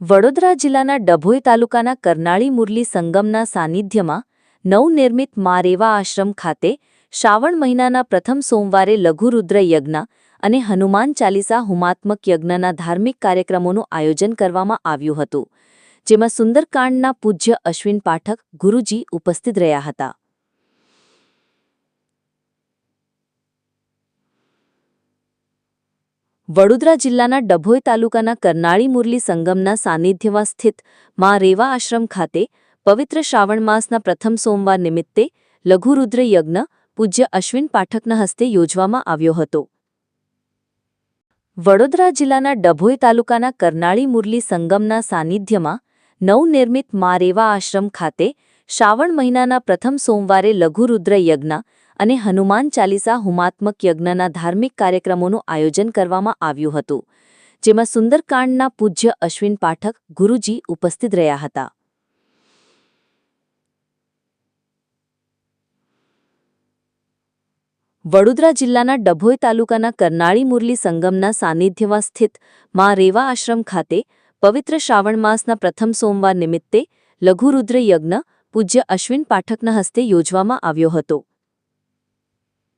વડોદરા જિલ્લાના ડભોઈ તાલુકાના કરનાળી મુરલી સંગમના સાનિધ્યમાં નવનિર્મિત મારેવા આશ્રમ ખાતે શ્રાવણ મહિનાના પ્રથમ સોમવારે લઘુરુદ્ર યજ્ઞ અને હનુમાન ચાલીસા હુમાત્મક યજ્ઞના ધાર્મિક કાર્યક્રમોનું આયોજન કરવામાં આવ્યું હતું, જેમાં સુંદરકાંડના પૂજ્ય અશ્વિન પાઠક ગુરુજી ઉપસ્થિત રહ્યા હતા. વડોદરા જિલ્લાના ડભોઈ તાલુકાના કરનાળી મુરલી સંગમના સાનિધ્યમાં સ્થિત મા રેવા આશ્રમ ખાતે પવિત્ર શ્રાવણ માસના પ્રથમ સોમવાર નિમિત્તે લઘુરુદ્ર યજ્ઞ પૂજ્ય અશ્વિન પાઠકના હસ્તે યોજવામાં આવ્યો હતો. વડોદરા જિલ્લાના ડભોઈ તાલુકાના કરનાળી મુરલી સંગમના સાનિધ્યમાં નવનિર્મિત મા રેવા આશ્રમ ખાતે શ્રાવણ મહિનાના પ્રથમ સોમવારે લઘુરુદ્ર યજ્ઞ અને હનુમાન ચાલીસા હુમાત્મક યજ્ઞના ધાર્મિક કાર્યક્રમોનું આયોજન કરવામાં આવ્યું હતું, જેમાં સુંદરકાંડના પૂજ્ય અશ્વિન પાઠક ગુરુજી ઉપસ્થિત રહ્યા હતા. વડોદરા જિલ્લાના ડભોઈ તાલુકાના કરનાળી મુરલી સંગમના સાનિધ્યમાં સ્થિત મા રેવા આશ્રમ ખાતે પવિત્ર શ્રાવણ માસના પ્રથમ સોમવાર નિમિત્તે લઘુરુદ્ર યજ્ઞ પૂજ્ય અશ્વિન પાઠકના હસ્તે યોજવામાં આવ્યો હતો.